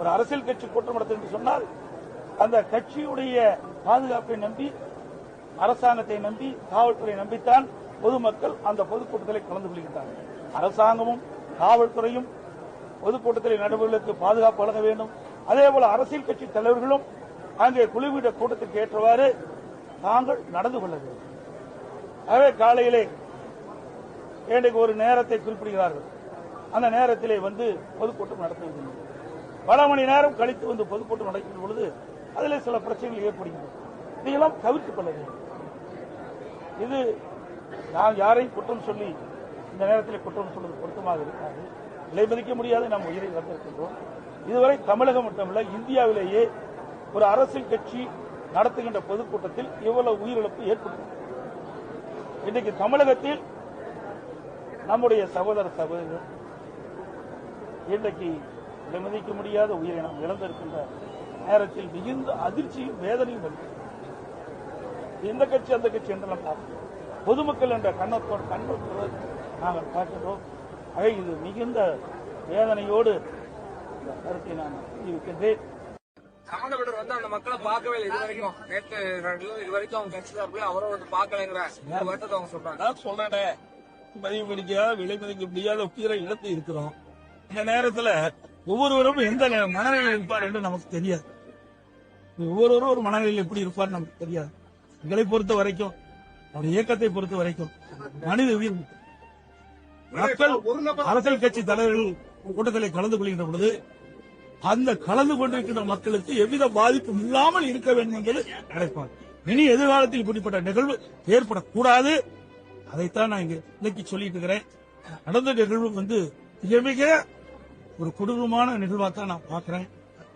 ஒரு அரசியல் கட்சி கூட்டம் நடத்தும் என்று சொன்னால் அந்த கட்சியுடைய பாதுகாப்பை நம்பி அரசாங்கத்தை நம்பி காவல்துறையை நம்பித்தான் பொதுமக்கள் அந்த பொதுக்கூட்டத்தில் கலந்து கொள்கின்றார்கள். அரசாங்கமும் காவல்துறையும் பொதுக்கூட்டத்தில் நடுவர்களுக்கு பாதுகாப்பு வழங்க வேண்டும். அதேபோல அரசியல் கட்சி தலைவர்களும் அங்கே குழுவிட கூட்டத்திற்கு ஏற்றவாறு தாங்கள் நடந்து கொள்ள வேண்டும். ஆகவே காலையிலே இன்றைக்கு ஒரு நேரத்தை குறிப்பிடுகிறார்கள். அந்த நேரத்திலே வந்து பொதுக்கூட்டம் நடத்துவதில்லை. பல மணி நேரம் கழித்து வந்து பொதுக்கூட்டம் நடக்கின்ற பொழுது அதில் சில பிரச்சனைகள் ஏற்படுகின்றன. இதையெல்லாம் தவிர்த்துக் கொள்ள வேண்டும். இது நாம் யாரையும் குற்றம் சொல்லி இந்த நேரத்தில் குற்றம் சொல்வது பொருத்தமாக இருக்காது. விலை மதிக்க முடியாத நாம் உயிரை வந்திருக்கின்றோம் இதுவரை தமிழகம் மட்டுமல்ல இந்தியாவிலேயே ஒரு அரசியல் கட்சி நடத்துகின்ற பொதுக்கூட்டத்தில் இவ்வளவு உயிரிழப்பு ஏற்பட்டது. இன்றைக்கு தமிழகத்தில் நம்முடைய சகோதர சகோதரர்கள் இன்றைக்கு விலைமதிக்க முடியாத உயிரை நாம் இழந்திருக்கின்ற நேரத்தில் மிகுந்த அதிர்ச்சியும் வேதனையும் வருகிறது எந்த கட்சி அந்த கட்சி என்று நாம் பார்க்கிறோம். பொதுமக்கள் என்ற கண்ணத்தோடு கண்ணோட்டோடு நாங்கள் பார்க்கிறோம் ஆக இது மிகுந்த வேதனையோடு இந்த கருத்தை நான் தெரிவிக்கின்றேன். சம்பந்தப்பட்டவர் வந்து அந்த மக்களை பார்க்கவே இல்லை. இது வரைக்கும் நேற்று இது வரைக்கும் அவங்க கட்சி சார்பில் அவரை வந்து பார்க்கலைங்கிற ஒரு வருத்தத்தை அவங்க சொல்றாங்க. நான் சொல்றேனே. மதிப்பு முடியாத விலை மதிக்க முடியாத உயிரை இழந்து இருக்கிறோம். இந்த நேரத்துல ஒவ்வொருவரும் எந்த மனநிலையில் இருப்பார் என்று நமக்கு தெரியாது. ஒவ்வொருவரும் ஒரு மனநிலையில் எப்படி இருப்பார் நமக்கு தெரியாது. எங்களை பொறுத்த வரைக்கும் அவருடைய இயக்கத்தை பொறுத்த வரைக்கும் மனித உயிர் மக்கள் அரசியல் கட்சி தலைவர்கள் கூட்டத்தில் கலந்து கொள்கின்ற பொழுது அந்த கலந்து கொண்டிருக்கின்ற மக்களுக்கு எவ்வித பாதிப்பும் இல்லாமல் இருக்க வேண்டும் என்பது நினைப்பார். இனி எதிர்காலத்தில் இப்படிப்பட்ட நிகழ்வு ஏற்படக்கூடாது. அதைத்தான் நான் இங்க இன்னைக்கு சொல்லிட்டு இருக்கிறேன். நடந்த நிகழ்வு வந்து மிக மிக ஒரு கொடூரமான நிகழ்வா தான் நான் பார்க்கிறேன்.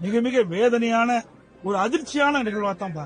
மிக மிக வேதனையான ஒரு அதிர்ச்சியான நிகழ்வா தான் பார்க்கிறேன்.